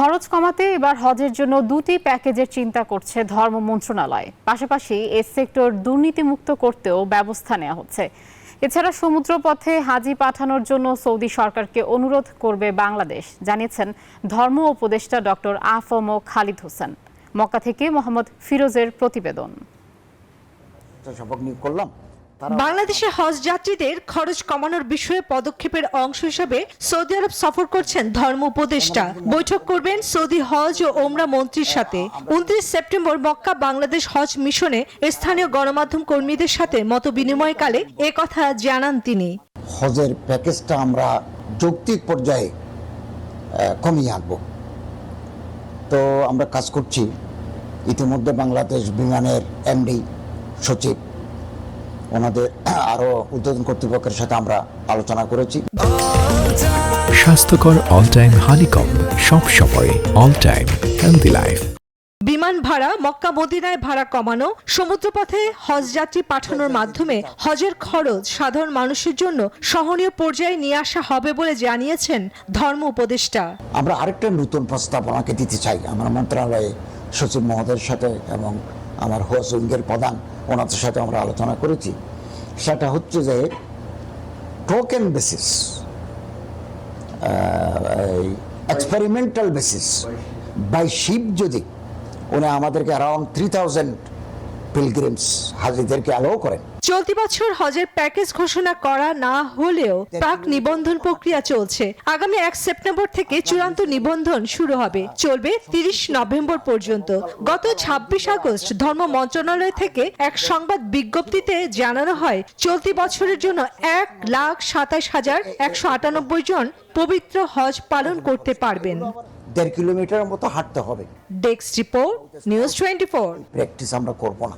খরচ কমাতে এবার হজের জন্য দুটি প্যাকেজের চিন্তা করছে ধর্ম মন্ত্রণালয়। পাশাপাশি এ সেক্টর দুর্নীতিমুক্ত করতেও ব্যবস্থা নেওয়া হচ্ছে। এছাড়া সমুদ্রপথে হাজি পাঠানোর জন্য সৌদি সরকারকে অনুরোধ করবে বাংলাদেশ, জানিয়েছেন ধর্ম উপদেষ্টা ডক্টর আফম খালিদ হোসেন। মক্কা থেকে মোহাম্মদ ফিরোজের প্রতিবেদন। নিয়োগ করলাম। বাংলাদেশে হজ যাত্রীদের খরচ কমানোর বিষয়ে পদক্ষেপের অংশ হিসেবে সৌদি আরব সফর করছেন ধর্ম উপদেষ্টা। বৈঠক করবেন সৌদি হজ ও ওমরা মন্ত্রীর সাথে। উনত্রিশ সেপ্টেম্বর মক্কা বাংলাদেশ হজ মিশনে স্থানীয় গণমাধ্যম কর্মীদের সাথে মত বিনিময়কালে কথা জানান তিনি। হজের প্যাকেজটা আমরা যৌক্তিক পর্যায়ে কমিয়ে আনব। তো আমরা কাজ করছি। ইতিমধ্যে বাংলাদেশ বিমানের এমডি সচিব ওনাদের আরও উদ্বোধন কর্তৃপক্ষের সাথে আমরা আলোচনা করেছি। স্বাস্থ্যকর অল টাইম হানিকম সব সময় অল টাইম হেলদি লাইফ বিমান ভাড়া মক্কা মদিনায় ভাড়া কমানো সমুদ্রপথে হজ যাত্রী পাঠানোর মাধ্যমে হজের খরচ সাধারণ মানুষের জন্য সহনীয় পর্যায়ে নিয়ে আসা হবে বলে জানিয়েছেন ধর্ম উপদেষ্টা। আমরা আরেকটা নতুন প্রস্তাবনাকে দিতে চাই। আমার মন্ত্রণালয়ে সচিব মহোদয়ের সাথে এবং আমার হোস উইঙ্গের প্রধান ওনাদের সাথে আমরা আলোচনা করেছি। সেটা হচ্ছে যে token basis experimental basis by ship যদি উনি আমাদেরকে অ্যারাউন্ড থ্রি থাউজেন্ড পিলগ্রিমস হাজিদেরকে অ্যালাউ করেন। চলতি বছর হজের প্যাকেজ ঘোষণা করা না হলেও প্রাক নিবন্ধন প্রক্রিয়া চলছে। আগামী এক সেপ্টেম্বর থেকে চূড়ান্ত নিবন্ধন শুরু হবে। চলবে তিরিশ নভেম্বর পর্যন্ত। গত ছাব্বিশ আগস্ট ধর্ম মন্ত্রণালয় থেকে এক সংবাদ বিজ্ঞপ্তিতে জানানো হয় চলতি বছরের জন্য এক লাখ সাতাশ হাজার একশো আটানব্বই জন পবিত্র হজ পালন করতে পারবেন। দেড় কিলোমিটার মতো হাঁটতে হবে। Desk report news twenty four. Practice আমরা করব না।